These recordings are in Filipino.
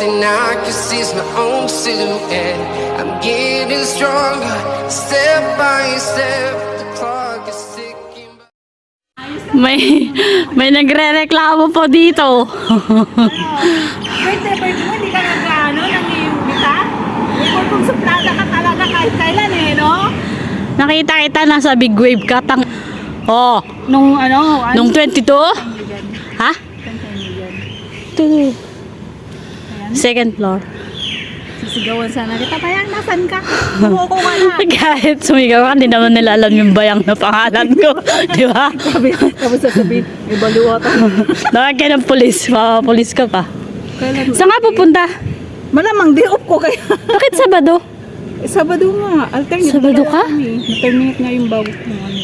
thing I can see is my own silhouette. I'm getting stronger, step by step. The clock is ticking. May, may nagre-reklamo po dito. Wait, pwede mo, hindi ka nag-ano, nangiimbita? Ikaw kung suplada ka talaga kahit kailan eh, no? Nakita kita nasa big wave ka. Tang oh, Nung ano, ano? nung 22? Ha? Two. Second floor. Sisigawan sana kita, bayang nasan ka? Umuko ka na. Kahit sumigaw ka, hindi naman nila alam yung bayang na pangalan ko. Di ba? Sabi, tapos sasabihin, may. Nakag ka ng polis. Papapolis ka pa. Kailan? Saan nga pupunta? Malamang di off ko kaya. Bakit Sabado? Eh, Sabado nga, alternate. Sabado kaya ka? kami. Na-terminate nga yung bawat mo. Ano.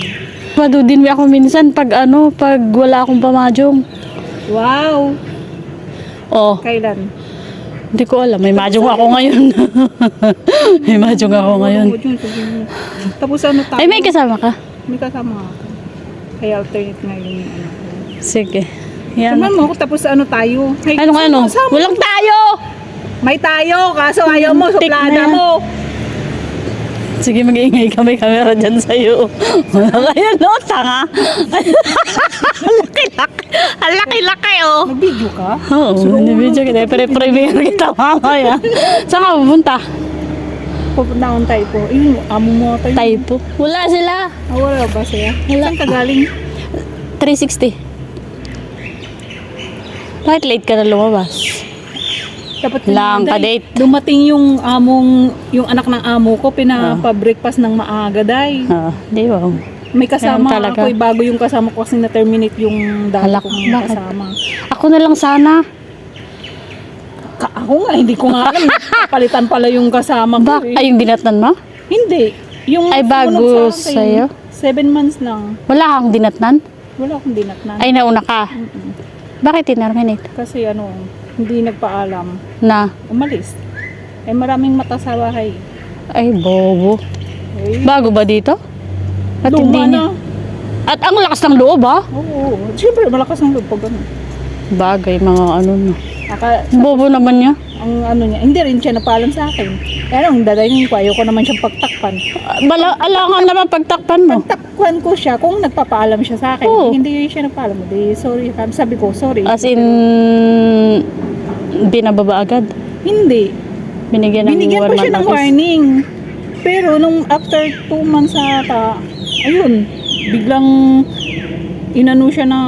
Sabado din ako minsan pag ano, pag wala akong pamadyong. Wow! Oh, Kailan? Hindi ko alam. May madyong ako ngayon. may madyong ako ngayon. Yun. Tapos ano tayo? Ay, may kasama ka? May kasama ako. Kaya alternate nga yung ano. Sige. Yan. Sabihan mo ako, tapos ano tayo? Ay, Ano ano? sama- Walang tayo! May tayo, kaso ayaw mo, na suplada mo. Sige, mag-iingay ka. May camera dyan sa'yo. Wala kaya no, tanga. Laki-laki. Ang laki-laki, oh. Nag-video ka? Oo, oh, video kita. Pero premiere kita mamaya. Saan ka pupunta? Pupunta akong tayo po. Yung amo mo tayo. Typo. Wala sila. Ah, wala ba siya? Wala. Saan ka galing? 360. Bakit late ka na lumabas? Dapat Lang ka date. Dumating yung among, yung anak ng amo ko, pinapa-breakfast ng maaga, day. Ah, di ba? May kasama Ganun talaga. ako, eh, bago yung kasama ko kasi na-terminate yung dati Hala, kong bakit? kasama. Ako na lang sana. Ka ako nga, hindi ko nga alam. Palitan pala yung kasama ko. Bak, eh. ay, yung dinatnan mo? Hindi. Yung Ay, sumunod bago sa akin, sa'yo? Seven months lang. Wala kang dinatnan? Wala akong dinatnan. Ay, nauna ka. Mm-mm. Bakit tinerminate? Kasi ano, hindi nagpaalam. Na, Umalis. Eh maraming mata sa bahay. ay, bobo. Eh, Bago ba dito? At luma hindi na. niya. At ang lakas ng loob, ha? Oo. Siyempre, malakas ang loob pag ano. Bagay, mga ano na. Aka, Bobo naman niya. ang ano niya, hindi rin siya napaalam sa akin. Kaya nung dadayin ko, ayoko naman siyang pagtakpan. Ah, Bala, alangan naman pagtakpan mo. Pagtakpan ko siya kung nagpapaalam siya sa akin. Oo. Hindi siya nagpaalam. Di, sorry. Sabi ko, sorry. As in, binababa agad. hindi. Binigyan ng Binigyan pa siya ng warning. Pero nung after two months ata, ayun, biglang inano siya na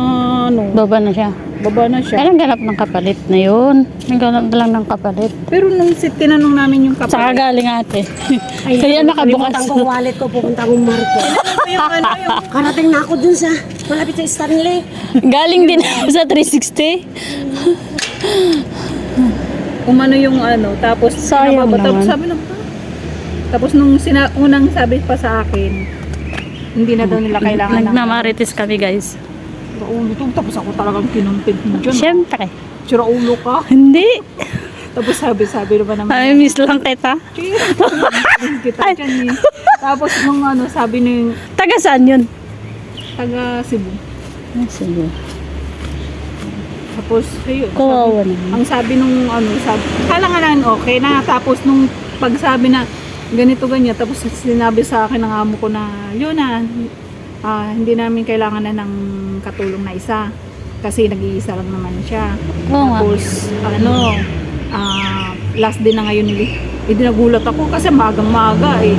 ano, Baba na siya. baba na siya. Kailan ganap ng kapalit na yun? Nagganap na lang ng kapalit. Pero nung sit tinanong namin yung Saka kapatid, galing ate. Kaya nakabukas. Kalimutan ko wallet ko, pupunta akong Marco. yung ano, yung Karating na ako dun sa, malapit sa Stanley. galing din ako sa 360. umano yung ano, tapos Sayang pinababa, tapos naman. sabi ng tapos nung sina, unang sabi pa sa akin, hindi na daw nila kailangan ng Nagmamarites kami guys. Sira ulo to. Tapos ako talagang kinumpit mo dyan. Siyempre. Sira ulo ka. Hindi. Tapos sabi-sabi naman naman. Ay, miss lang kita. kita dyan eh. Tapos nung ano, sabi ni Taga saan yun? taga Cebu. Ah, Sige. Tapos, ayun. Kawawa naman. Ang sabi nung ano, sabi, kala nga lang okay na. Tapos nung pagsabi na ganito ganyan, tapos sinabi sa akin ng amo ko na, yun na, ah, hindi namin kailangan na ng katulong na isa. Kasi nag-iisa lang naman siya. Nga. Tapos, ano, ah, last din na ngayon nili. Eh, nagulat ako kasi magang-maga eh.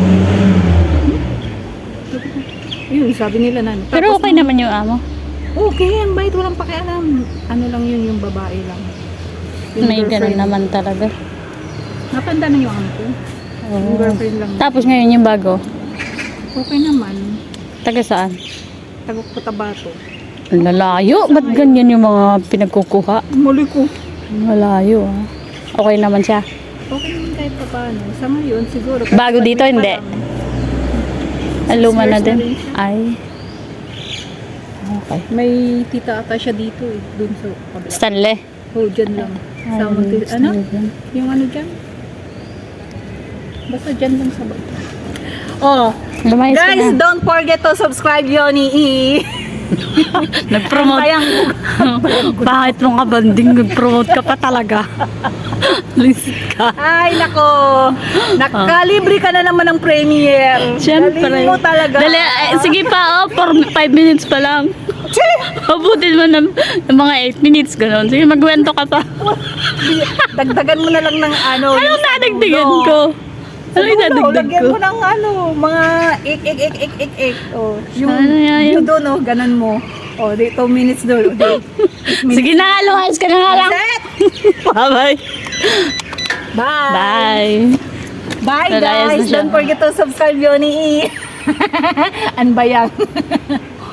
Yun, sabi nila na. Pero okay naman yung amo. Okay, ang bait, walang pakialam. Ano lang yun, yung babae lang. Yung May ganun naman talaga. Napanda na yung ano ko. Yung girlfriend lang. Tapos ngayon yung bago. Okay naman. Taga saan? Tagok Cotabato. Ang Lalayo. Ba't ganyan yung mga pinagkukuha? Muli ko. Malayo ah. Okay naman siya. Okay naman kahit pa paano. Sa ngayon, siguro. Bago dito, hindi? Ang luma na years na din. rin siya. Ay. Okay. May tita ata siya dito eh. Dun sa kabila. Stanley. Oh, dyan lang. Sa Monte, ano? Yung ano dyan? Basta dyan lang sa baba. Oh, Lumayas guys, don't forget to subscribe Yoni E. Nag-promote. Kayang Bakit mong kabanding? Nag-promote ka pa talaga. Lisit ka. Ay, nako. Nakalibre ka na naman ng premiere. Siyempre. Galing mo talaga. Dali, eh, sige pa, oh, for 5 minutes pa lang. Abutin mo ng, ng mga 8 minutes, gano'n. Sige, magwento ka pa. Dagdagan mo na lang ng ano. Anong yung dulo. ko? Ano yung dadagdag lagyan ko? mo ng ano, mga ik, ik, ik, ik, ik, ik. Oh, yung, Ano yan yun? yung doon, oh, ganun mo. Oh, di, 2 minutes doon. Di, eight minutes. Sige na nga, lumayas ka na nga lang. Bye-bye. Bye! Bye. Bye guys! Don't forget to subscribe Yoni E. Anbayang.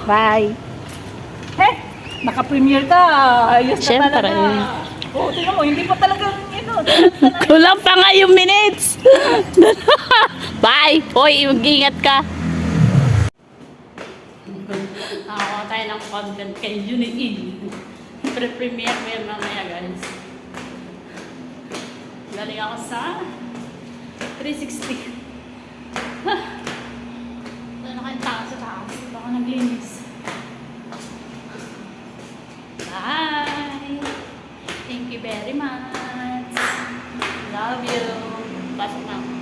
Bye! Heh! Naka-premiere ka. Ayos na Siyempre. talaga. Oo, tingnan mo, hindi pa talaga, ano, Kulang pa nga yung minutes. Bye. Hoy, mag-ingat ka. Nakakuha tayo ng content kay Uniin. Pre-premiere ko yan mamaya, guys. Galing ako sa 360. 不行